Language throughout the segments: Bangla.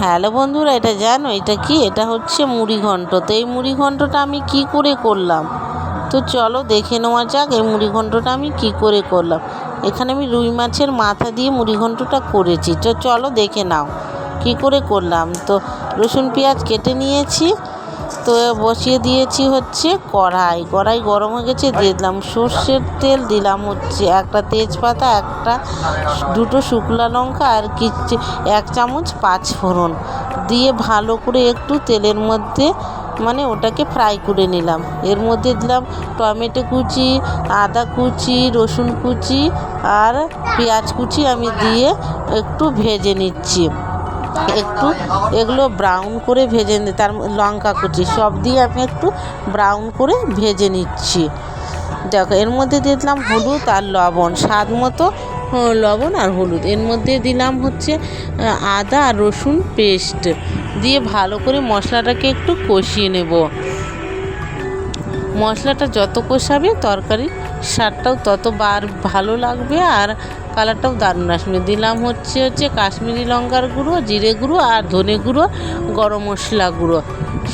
হ্যালো বন্ধুরা, এটা জানো? এটা কি? এটা হচ্ছে মুড়ি ঘন্ট। তো এই মুড়ি ঘন্টটা আমি কি করে করলাম? তো চলো দেখে নেওয়া যাক এই মুড়ি ঘন্টটা আমি কি করে করলাম। এখানে আমি রুই মাছের মাথা দিয়ে মুড়ি ঘন্টটা করেছি। তো চলো দেখে নাও, কি করে করলাম? তো রসুন পেঁয়াজ কেটে নিয়েছি। তো বসিয়ে দিয়েছি হচ্ছে কড়াই। কড়াই গরম হয়ে গেছে, দিয়ে দিলাম সর্ষের তেল, দিলাম হচ্ছে একটা তেজপাতা, একটা দুটো শুকনো লঙ্কা আর কিছু, এক চামচ পাঁচ ফোড়ন দিয়ে ভালো করে একটু তেলের মধ্যে মানে ওটাকে ফ্রাই করে নিলাম। এর মধ্যে দিলাম টমেটো কুচি, আদা কুচি, রসুন কুচি আর পেঁয়াজ কুচি আমি দিয়ে একটু ভেজে নিচ্ছি। একটু, এগুলো ব্রাউন করে ভেজে তার লঙ্কা কুচি, সব দিয়ে আমি একটু ব্রাউন করে ভেজে নিচ্ছি। দেখো, এর মধ্যে দিয়ে দিলাম হলুদ আর লবণ, স্বাদ মতো লবণ আর হলুদ। এর মধ্যে দিলাম হচ্ছে আদা আর রসুন পেস্ট, দিয়ে ভালো করে মশলাটাকে একটু কষিয়ে নেব। মশলাটা যত কষাবে তরকারির স্বাদটাও তত বার ভালো লাগবে আর কালারটাও দারুণ আসবে। দিলাম হচ্ছে হচ্ছে কাশ্মীরি লঙ্কার গুঁড়ো, জিরে গুঁড়ো আর ধনে গুঁড়ো, গরম মশলা গুঁড়ো।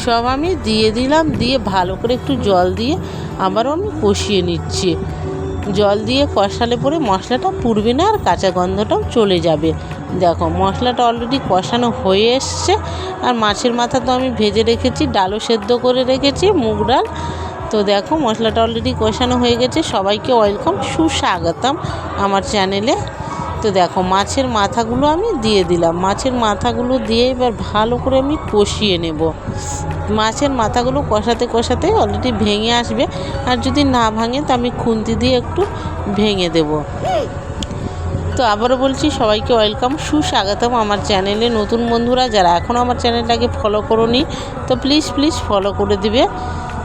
সব আমি দিয়ে দিলাম, দিয়ে ভালো করে একটু জল দিয়ে আবারও আমি কষিয়ে নিচ্ছি। জল দিয়ে কষালে পরে মশলাটা পুড়বে না আর কাঁচা গন্ধটাও চলে যাবে। দেখো, মশলাটা অলরেডি কষানো হয়ে এসছে। আর মাছের মাথা তো আমি ভেজে রেখেছি, ডালও সেদ্ধ করে রেখেছি, মুগ ডাল তো দেখো মশলাটা অলরেডি কষানো হয়ে গেছে। সবাইকে ওয়েলকাম সুস্বাগতম আমার চ্যানেলে তো দেখো মাছের মাথাগুলো আমি দিয়ে দিলাম। মাছের মাথাগুলো দিয়ে এবার ভালো করে আমি কষিয়ে নেব। মাছের মাথাগুলো কষাতে কষাতে অলরেডি ভেঙে আসবে। আর যদি না ভাঙে তো আমি খুন্তি দিয়ে একটু ভেঙে দেবো। তো আবারও বলছি, সবাইকে ওয়েলকাম সুস্বাগতম আমার চ্যানেলে নতুন বন্ধুরা, যারা এখনও আমার চ্যানেলটাকে ফলো করোনি, তো প্লিজ প্লিজ ফলো করে দিবে।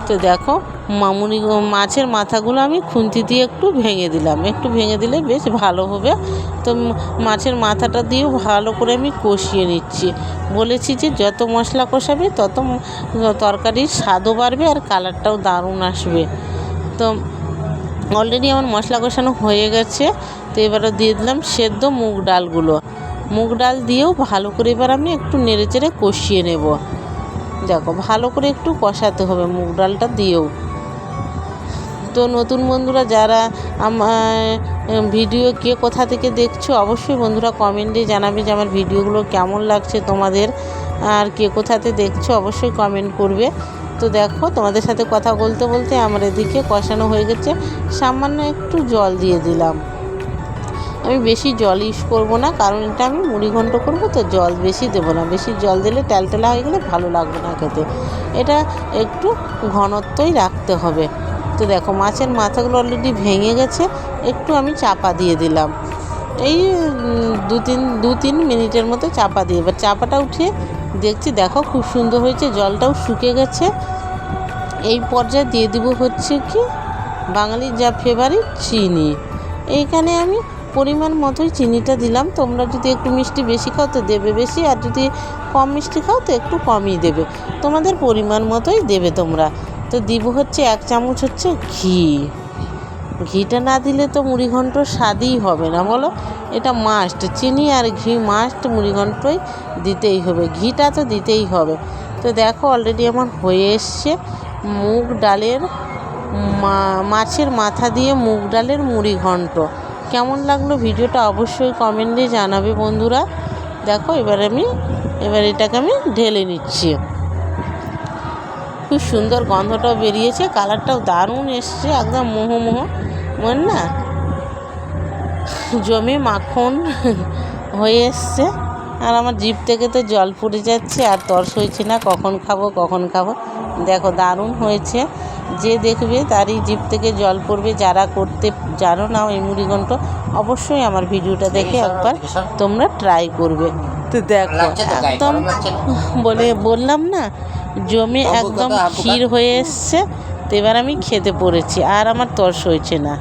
তো দেখো, মামুনি, মাছের মাথাগুলো আমি খুন্তি দিয়ে একটু ভেঙে দিলাম। একটু ভেঙে দিলে বেশ ভালো হবে। তো মাছের মাথাটা দিয়েও ভালো করে আমি কষিয়ে নিচ্ছি। বলেছি যে যত মশলা কষাবে, তত তরকারির স্বাদও বাড়বে আর কালারটাও দারুণ আসবে। তো অলরেডি আমার মশলা কষানো হয়ে গেছে। তো এবারে দিয়ে দিলাম সেদ্ধ মুগ ডালগুলো। মুগ ডাল দিয়েও ভালো করে এবার আমি একটু নেড়ে চেড়ে কষিয়ে নেব। দেখো, ভালো করে একটু কষাতে হবে, মুগ ডালটা দিয়েও। তো নতুন বন্ধুরা, যারা আমার ভিডিও কে কোথা থেকে দেখছ, অবশ্যই বন্ধুরা কমেন্টে জানাবে যে আমার ভিডিওগুলো কেমন লাগছে তোমাদের, আর কে কোথাতে দেখছ, অবশ্যই কমেন্ট করবে। তো দেখো, তোমাদের সাথে কথা বলতে বলতে আমার এদিকে কষানো হয়ে গেছে। সামান্য একটু জল দিয়ে দিলাম। আমি বেশি জল ইউজ করব না, কারণ এটা আমি মুড়ি ঘন্ট করব, তো জল বেশি দেবো না। বেশি জল দিলে টেলটেলা হয়ে গেলে ভালো লাগবে না খেতে। এটা একটু ঘনত্বই রাখতে হবে। তো দেখো, মাছের মাথাগুলো অলরেডি ভেঙে গেছে, একটু আমি চাপা দিয়ে দিলাম। এই দু তিন দু তিন মিনিটের মতো চাপা দিয়ে এবার চাপাটা উঠিয়ে দেখছি, দেখো খুব সুন্দর হয়েছে, জলটাও শুকে গেছে। এই পর্যায়ে দিয়ে দিব হচ্ছে কি, বাঙালির যা ফেভারিট চিনি। এইখানে আমি পরিমাণ মতোই চিনিটা দিলাম। তোমরা যদি একটু মিষ্টি বেশি খাও তো দেবে বেশি, আর যদি কম মিষ্টি খাও তো একটু কমই দেবে। তোমাদের পরিমাণ মতোই দেবে তোমরা। তো দিব হচ্ছে এক চামচ হচ্ছে ঘি। ঘিটা না দিলে তো মুড়িঘণ্ট স্বাদই হবে না, বলো? এটা মাস্ট চিনি আর ঘি মাস্ট মুড়িঘণ্টই দিতেই হবে। ঘিটা তো দিতেই হবে। তো দেখো অলরেডি আমার হয়ে এসছে মুগ ডালের মাছের মাথা দিয়ে মুগ ডালের মুড়ি ঘন্ট কেমন লাগল ভিডিওটা অবশ্যই কমেন্টে জানাবে বন্ধুরা। দেখো, এবার আমি, এবার এটাকে আমি ঢেলে নিচ্ছি। খুব সুন্দর গন্ধটাও বেরিয়েছে কালারটাও দারুণ এসছে, একদম মোহ মোহ। মন না? জমি মাখন হয়ে এসছে। আর আমার জিভ থেকে তো জল পড়ে যাচ্ছে, আর তর্স হয়েছে না, কখন খাব কখন খাব। দেখো, দারুণ হয়েছে। যে দেখবে তারই জিভ থেকে জল পড়বে। যারা করতে জানো না এই মুড়িঘণ্ট অবশ্যই আমার ভিডিওটা দেখে একবার তোমরা ট্রাই করবে। তো দেখো একদম বলে বললাম না জমে একদম ক্ষীর হয়ে এসছে তো এবার আমি খেতে পড়েছি আর আমার তর্স হয়েছে না।